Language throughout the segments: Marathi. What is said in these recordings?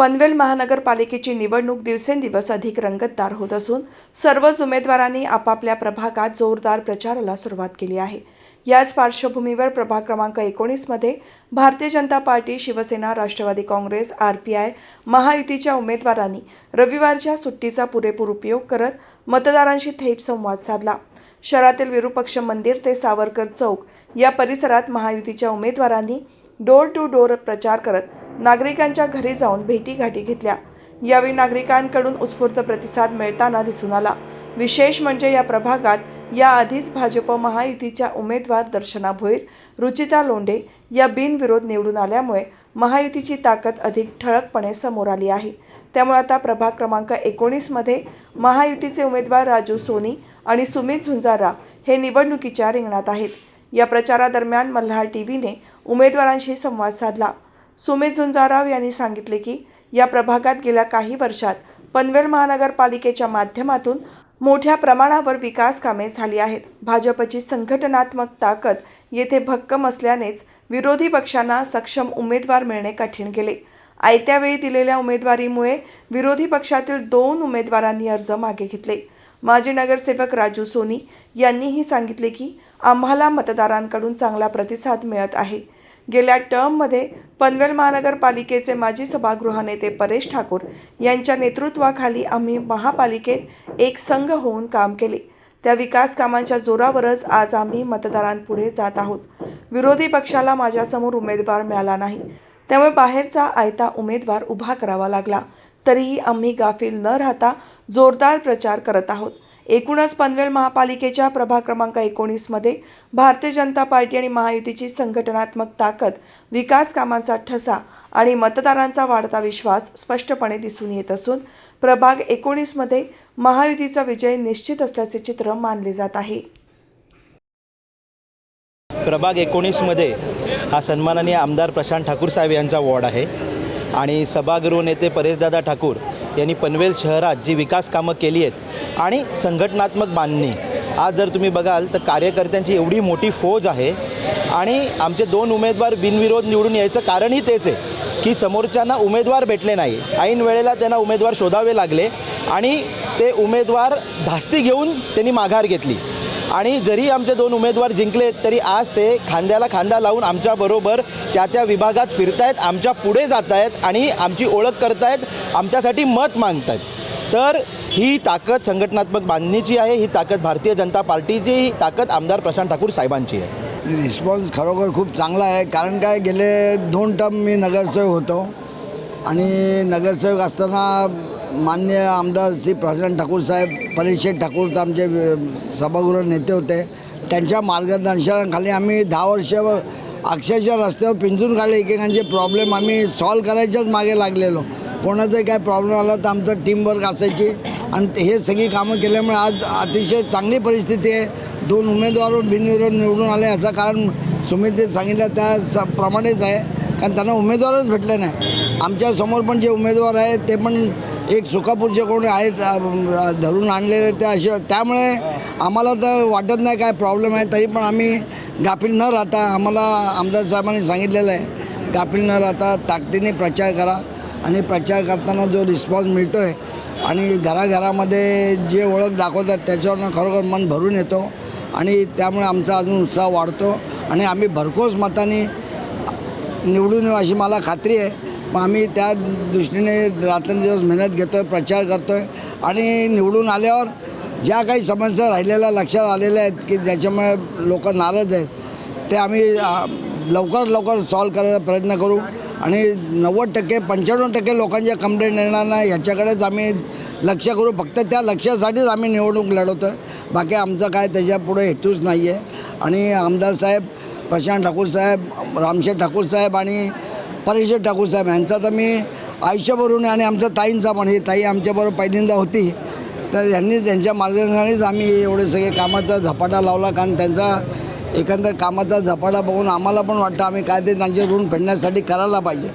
पनवेल महानगरपालिकेची निवडणूक दिवसेंदिवस अधिक रंगतदार होत असून सर्वच उमेदवारांनी आपापल्या प्रभागात जोरदार प्रचाराला सुरुवात केली आहे. याच पार्श्वभूमीवर प्रभाग क्रमांक एकोणीसमध्ये Bharatiya Janata party Shiv Sena Rashtravadi Congress R P I महायुतीच्या उमेदवारांनी रविवारच्या सुट्टीचा पुरेपूर उपयोग करत मतदारांशी थेट संवाद साधला. शहरातील विरुपक्ष मंदिर ते सावरकर चौक या परिसरात महायुतीच्या उमेदवारांनी डोर टू डोर प्रचार करत नागरिकांच्या घरी जाऊन भेटीगाठी घेतल्या. यावेळी नागरिकांकडून उत्स्फूर्त प्रतिसाद मिळताना दिसून आला. विशेष म्हणजे या प्रभागात याआधीच भाजप महायुतीच्या उमेदवार दर्शना भोईर रुचिता लोंढे या बिनविरोध निवडून आल्यामुळे महायुतीची ताकद अधिक ठळकपणे समोर आली आहे. त्यामुळे आता प्रभाग क्रमांक एकोणीसमध्ये महायुतीचे उमेदवार राजू सोनी आणि सुमित झुंजारा हे निवडणुकीच्या रिंगणात आहेत. या प्रचारादरम्यान मल्हार टी व्हीने उमेदवारांशी संवाद साधला. सुमित झुंजाराव यांनी सांगितले की या प्रभागात गेल्या काही वर्षात पनवेल महानगरपालिकेच्या माध्यमातून मोठ्या प्रमाणावर विकास कामे झाली आहेत. भाजपची संघटनात्मक ताकद येथे भक्कम असल्यानेच विरोधी पक्षांना सक्षम उमेदवार मिळणे कठीण गेले. आयत्या वेळी दिलेल्या उमेदवारीमुळे विरोधी पक्षातील दोन उमेदवारांनी अर्ज मागे घेतले. माजी नगरसेवक राजू सोनी यांनीही सांगितले की आम्हाला मतदारांकडून चांगला प्रतिसाद मिळत आहे. गेल्या टर्ममध्ये पनवेल महानगरपालिकेचे माजी सभागृह नेते परेश ठाकूर यांच्या नेतृत्वाखाली आम्ही महापालिकेत एक संघ होऊन काम केले. त्या विकास कामांच्या जोरावरच आज आम्ही मतदारांपुढे जात आहोत. विरोधी पक्षाला माझ्यासमोर उमेदवार मिळाला नाही. त्यामुळे बाहेरचा आयता उमेदवार उभा करावा लागला. तरीही आम्ही गाफील न राहता जोरदार प्रचार करत आहोत. एकूणच पनवेल महापालिकेच्या प्रभाग क्रमांक एकोणीसमध्ये भारतीय जनता पार्टी आणि महायुतीची संघटनात्मक ताकद विकास कामांचा ठसा आणि मतदारांचा वाढता विश्वास स्पष्टपणे दिसून येत असून प्रभाग एकोणीसमध्ये महायुतीचा विजय निश्चित असल्याचे चित्र मानले जात आहे. प्रभाग एकोणीसमध्ये हा सन्माननीय आमदार प्रशांत ठाकूर साहेब यांचा वॉर्ड आहे आणि सभागृह नेते परेशदादा ठाकूर यांनी पनवेल शहरात जी विकास कामं केली आहेत आणि संघटनात्मक बांधणी. आज जर तुम्ही बघाल तर कार्यकर्त्यांची एवढी मोठी फौज आहे आणि आमचे दोन उमेदवार बिनविरोध निवडून यायचं कारणही तेच आहे की समोरच्यांना उमेदवार भेटले नाही. ऐन वेळेला त्यांना उमेदवार शोधावे लागले आणि ते उमेदवार धास्ती घेऊन त्यांनी माघार घेतली. आणि जरी आमचे दोन उमेदवार जिंकले तरी आज ते खांद्याला खांदा लावून आमच्याबरोबर त्या त्या विभागात फिरतायत आमच्या पुढे जात आहेत आणि आमची ओळख करतायत आमच्यासाठी मत मागतायत तर ही ताकद संघटनात्मक बांधणीची आहे ही ताकद भारतीय जनता पार्टीची ही ताकद आमदार प्रशांत ठाकूर साहेबांची आहे. रिस्पॉन्स खरोखर खूप चांगला आहे कारण काय गेले दोन टर्म मी नगरसेवक होतो. आणि नगरसेवक असताना मान्य आमदार श्री प्रशांत ठाकूर साहेब परिषद ठाकूर आमचे सभागृह नेते होते. त्यांच्या मार्गदर्शनाखाली आम्ही दहा वर्ष अक्षरशः रस्त्यावर पिंजून काढले. एकेकांचे प्रॉब्लेम आम्ही सॉल्व करायच्याच मागे लागलेलो. कोणाचाही काय प्रॉब्लेम आला तर आमचं टीमवर्क असायची. आणि हे सगळी कामं केल्यामुळे आज अतिशय चांगली परिस्थिती आहे. दोन उमेदवार बिनविरोध निवडून आले याचं कारण सुमितने सांगितलं त्या प्रमाणेच आहे. कारण त्यांना उमेदवारच भेटले नाही. आमच्यासमोर पण जे उमेदवार आहेत ते पण एक सुखापूरचे कोणी आहेत धरून आणलेले ते असे त्यामुळे आम्हाला तर वाटत नाही काय प्रॉब्लेम आहे तरी पण आम्ही गाफील न राहता आम्हाला आमदार साहेबांनी सांगितलेलं आहे गाफील न राहता ताकदीने प्रचार करा आणि प्रचार करताना जो रिस्पॉन्स मिळतो आहे आणि घराघरामध्ये जे ओळख दाखवतात त्याच्यावरनं खरोखर मन भरून येतो आणि त्यामुळे आमचा अजून उत्साह वाढतो आणि आम्ही भरघोस मताने निवडून येऊ अशी मला खात्री आहे. मग आम्ही त्या दृष्टीने रात्रंदिवस मेहनत घेतो आहे प्रचार करतो आहे आणि निवडून आल्यावर ज्या काही समस्या राहिलेल्या लक्षात आलेल्या आहेत की ज्याच्यामुळे लोक नाराज आहेत ते आम्ही लवकर लवकर सॉल्व करायचा प्रयत्न करू. आणि नव्वद टक्के पंच्याण्णव टक्के लोकांच्या कंप्लेंट येणार नाही ह्याच्याकडेच आम्ही लक्ष करू. फक्त त्या लक्षासाठीच आम्ही निवडणूक लढवतो आहे बाकी आमचं काय त्याच्यापुढे हेतूच नाही आहे आणि आमदार साहेब प्रशांत ठाकूर साहेब रामशेठ ठाकूर साहेब आणि परेश ठाकूर साहेब यांचा तर मी आयुष्यभरून आणि आमचा ताईंचा पण हे ताई आमच्याबरोबर पहिल्यांदा होती. तर यांनीच यांच्या मार्गदर्शनानेच आम्ही एवढे सगळे कामाचा झपाटा लावला कारण त्यांचा एकंदर कामाचा झपाटा बघून आम्हाला पण वाटतं आम्ही काय ते त्यांचे ऋण फेडण्यासाठी करायला पाहिजे.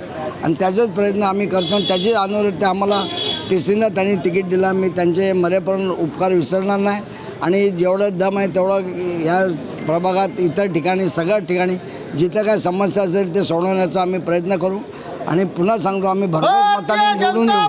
आणि त्याचाच प्रयत्न आम्ही करतो आणि त्याचीच अनुवृत्ती आम्हाला तिसरींदा त्यांनी तिकीट दिला. मी त्यांचे मरेपर्यंत उपकार विसरणार नाही. आणि जेवढं दम आहे तेवढं ह्या प्रभागात इतर ठिकाणी सगळ्या ठिकाणी जिथं काय समस्या असेल ते सोडवण्याचा आम्ही प्रयत्न करू आणि पुन्हा सांगतो आम्ही भरपूर मतांनी निवडून येऊ